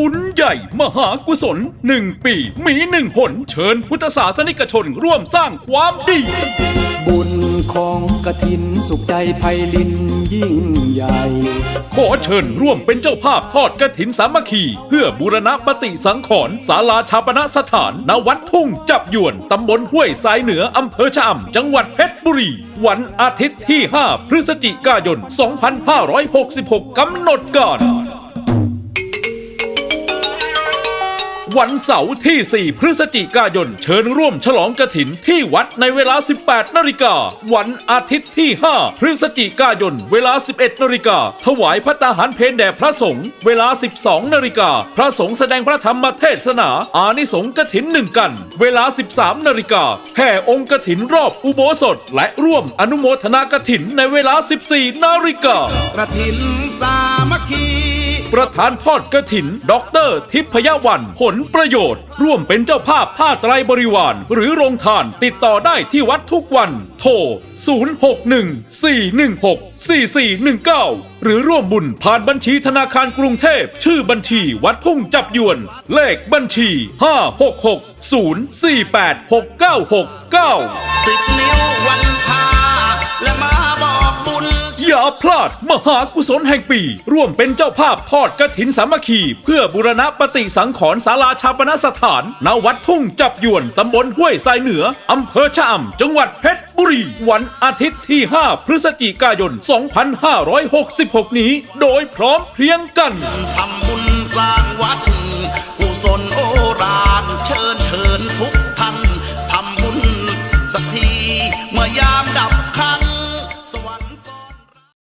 บุญใหญ่มหากุศลหนึ่งปี มีหนึ่งหน เชิญพุทธศาสนิกชนร่วมสร้างความดี บุญของกฐินสุขใจไพลินยิ่งใหญ่ ขอเชิญร่วมเป็นเจ้าภาพทอดกระถินสามัคคี เพื่อบูรณะปฏิสังขรณ์ศาลาชาปนสถานณวัดทุ่ง จับยวนตำบลห้วยสายเหนืออำเภอชะอำจังหวัดเพชรบุรี วันอาทิตย์ที่ 5 พฤศจิกายน 2566กำหนดการ วันเสาร์ที่ 4 พฤศจิกายน เชิญร่วมฉลองกระถินที่วัดในเวลา 18 นาฬิกา วันอาทิตย์ที่ 5 พฤศจิกายน เวลา 11 นาฬิกา ถวายพระตาหารเพลแด่พระสงฆ์ เวลา 12 นาฬิกา พระสงฆ์แสดงพระธรรมเทศนา อานิสงส์กระถินหนึ่งกัน เวลา 13 นาฬิกา แห่องค์กระถินรอบอุโบสถ และร่วมอนุโมทนากระถินในเวลา 14 นาฬิกากระถินสามัคคี ประธานทอดกระถินดอกเตอรทิพยวันผลประโยชน์ ร่วมเป็นเจ้าภาพผ้าไตรบริวาร หรือโรงทานติดต่อได้ที่วัดทุกวัน โทร 061-416-4419 หรือร่วมบุญผ่านบัญชีธนาคารกรุงเทพ ชื่อบัญชีวัดทุ่งจับยวน เลขบัญชี 566-0486969สิบนิ้ววัน พลาด มหากุศลแห่งปี ร่วมเป็นเจ้าภาพทอดกระถินสามัคคี เพื่อบูรณะปฏิสังขรณ์ศาลาชาปนสถาน ณวัดทุ่งจับยวน ตำบลห้วยทรายเหนือ อำเภอชะอำจังหวัดเพชรบุรี วันอาทิตย์ที่ 5 พฤศจิกายน 2566 นี้ โดยพร้อมเพรียงกันทำบุญ